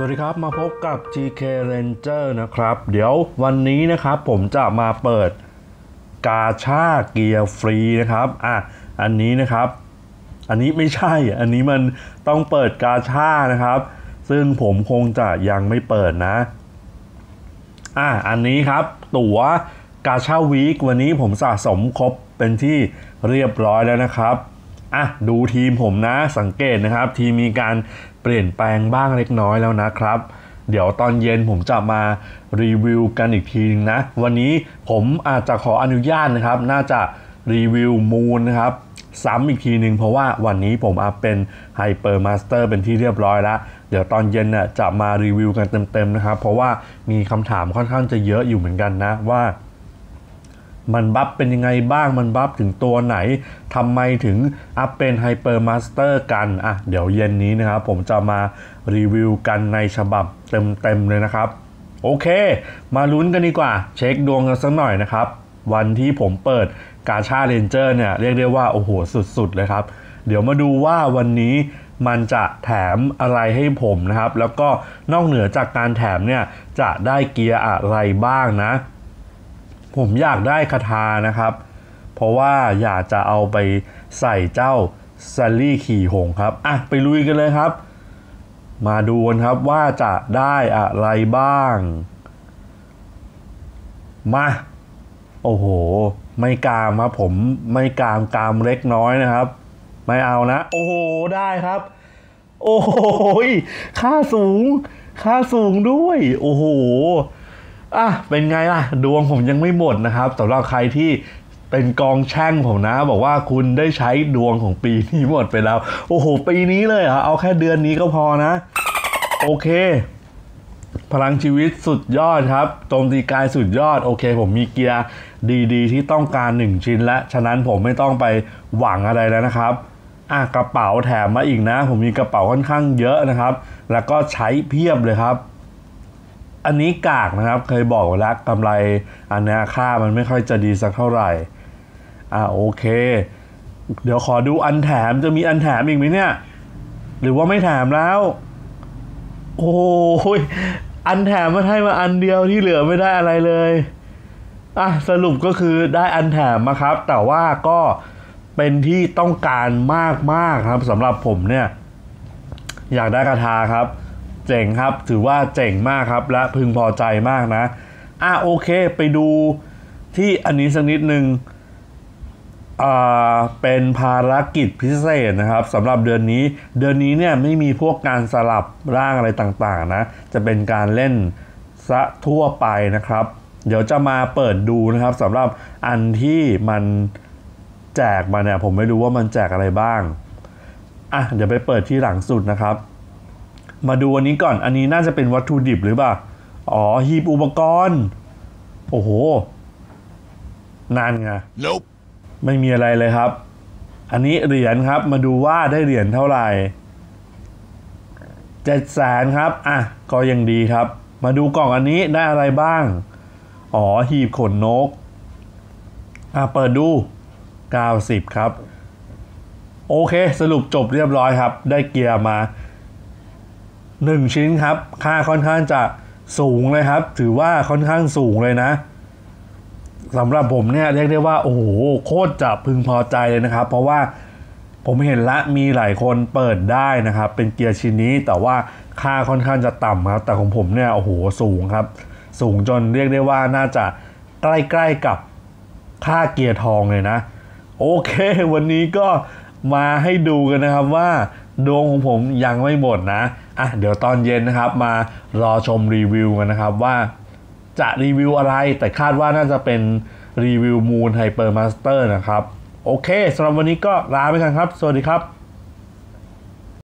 สวัสดีครับ มาพบกับ GK Ranger นะครับ เดี๋ยววันนี้นะครับผมจะมาเปิดกาชาเกียร์ฟรีนะครับอะอันนี้นะครับ อันนี้ไม่ใช่อันนี้มันต้องเปิดกาชานะครับ ซึ่งผมคงจะยังไม่เปิดนะอะอันนี้ครับ ตั๋วกาชาวีควันนี้ผมสะสมครบเป็นที่เรียบร้อยแล้วนะครับ อะดูทีมผมนะสังเกตนะครับ ทีมมีการเปลี่ยนแปลงบ้างเล็กน้อยแล้วนะครับ เดี๋ยวตอนเย็นผมจะมารีวิวกันอีกทีนึงนะ วันนี้ผมอาจจะขออนุญาตนะครับ น่าจะรีวิวมูนนะครับซ้ำอีกทีหนึ่งเพราะว่าวันนี้ผมอัพเป็นไฮเปอร์มาสเตอร์เป็นที่เรียบร้อยแล้ว เดี๋ยวตอนเย็นน่ะจะมารีวิวกันเต็มๆนะครับ เพราะว่ามีคำถามค่อนข้างจะเยอะอยู่เหมือนกันนะว่า มันบัฟเป็นยังไงบ้างมันบัฟถึงตัวไหนทำไมถึงอัพเป็นไฮเปอร์มาสเตอร์กันอะเดี๋ยวเย็นนี้นะครับผมจะมารีวิวกันในฉบับเต็มๆเลยนะครับ โอเค มาลุ้นกันดีกว่า เช็คดวงกันสักหน่อยนะครับ วันที่ผมเปิดกาชาเรนเจอร์เนี่ยเรียกได้ว่า โอ้โห สุดๆ เลยครับ เดี๋ยวมาดูว่าวันนี้มันจะแถมอะไรให้ผมนะครับ แล้วก็นอกเหนือจากการแถมเนี่ยจะได้เกียร์อะไรบ้างนะ ผมอยากได้คาถานะครับ เพราะว่าอยากจะเอาไปใส่เจ้าซัลลี่ขี่หงครับ อะ ไปลุยกันเลยครับ มาดูกันครับว่าจะได้อะไรบ้าง มา โอ้โห ไม่กามครับผมไม่กามกามเล็กน้อยนะครับ ไม่เอานะ โอ้โห ได้ครับ โอ้โหค่าสูง ค่าสูงด้วย โอ้โห อะเป็นไงล่ะ ดวงผมยังไม่หมดนะครับสำหรับใครที่เป็นกองแช่งผมนะ บอกว่าคุณได้ใช้ดวงของปีนี้หมดไปแล้ว โอ้โห ปีนี้เลยเหรอเอาแค่เดือนนี้ก็พอนะ โอเค พลังชีวิตสุดยอดครับโจมตีกายสุดยอด โอเค ผมมีเกียร์ดีๆ ที่ต้องการ 1 ชิ้นและ ฉะนั้นผมไม่ต้องไปหวังอะไรแล้วนะครับอะกระเป๋าแถมมาอีกนะ ผมมีกระเป๋าค่อนข้างเยอะนะครับ แล้วก็ใช้เพียบเลยครับ อันนี้กากนะครับเคยบอกไว้แล้วกำไรอันนี้ค่ามันไม่ค่อยจะดีสักเท่าไหร่ อะโอเค เดี๋ยวขอดูอันแถมจะมีอันแถมอีกไหมเนี่ย หรือว่าไม่แถมแล้ว โอ้ยอันแถมมาให้มาอันเดียวที่เหลือไม่ได้อะไรเลยอะสรุปก็คือได้อันแถมมาครับ แต่ว่าก็เป็นที่ต้องการมากๆครับสำหรับผมเนี่ย อยากได้คาถาครับ เจ๋งครับ ถือว่าเจ๋งมากครับ และพึงพอใจมากนะ อะโอเคไปดูที่อันนี้สักนิดนึงอ่าเป็นภารกิจพิเศษนะครับสำหรับเดือนนี้ เดือนนี้เนี่ยไม่มีพวกการสลับร่างอะไรต่างๆนะ จะเป็นการเล่นซะทั่วไปนะครับ เดี๋ยวจะมาเปิดดูนะครับสำหรับอันที่มันแจกมาเนี่ยผมไม่รู้ว่ามันแจกอะไรบ้างอะเดี๋ยวไปเปิดที่หลังสุดนะครับ มาดูอันนี้ก่อน อันนี้น่าจะเป็นวัตถุดิบหรือเปล่า อ๋อ หีบอุปกรณ์ โอ้โห นานไง Nope. ไม่มีอะไรเลยครับ อันนี้เหรียญครับ มาดูว่าได้เหรียญเท่าไหร่เจ็ดแสนครับ อะ ก็ยังดีครับ มาดูกล่องอันนี้ได้อะไรบ้าง อ๋อ หีบขนนก อะ เปิดดู 90 ครับ โอเค สรุปจบเรียบร้อยครับ ได้เกียร์มา 1 ชิ้นครับ ค่าค่อนข้างจะสูงเลยครับ ถือว่าค่อนข้างสูงเลยนะสำหรับผมเนี่ยเรียกได้ว่าโอ้โหโคตรจะพึงพอใจเลยนะครับ เพราะว่าผมเห็นละมีหลายคนเปิดได้นะครับ เป็นเกียร์ชิ้นนี้แต่ว่าค่าค่อนข้างจะต่ำครับ แต่ของผมเนี่ยโอ้โหสูงครับ สูงจนเรียกได้ว่าน่าจะใกล้ๆกับค่าเกียร์ทองเลยนะ โอเค วันนี้ก็มาให้ดูกันนะครับว่าดวงของผมยังไม่หมดนะ อะเดี๋ยวตอนเย็นนะครับมารอชมรีวิวกันนะครับว่าจะรีวิวอะไรแต่คาดว่าน่าจะเป็นรีวิวมูนไฮเปอร์มาสเตอร์นะครับ โอเคสำหรับวันนี้ก็ลาไปกันครับ สวัสดีครับ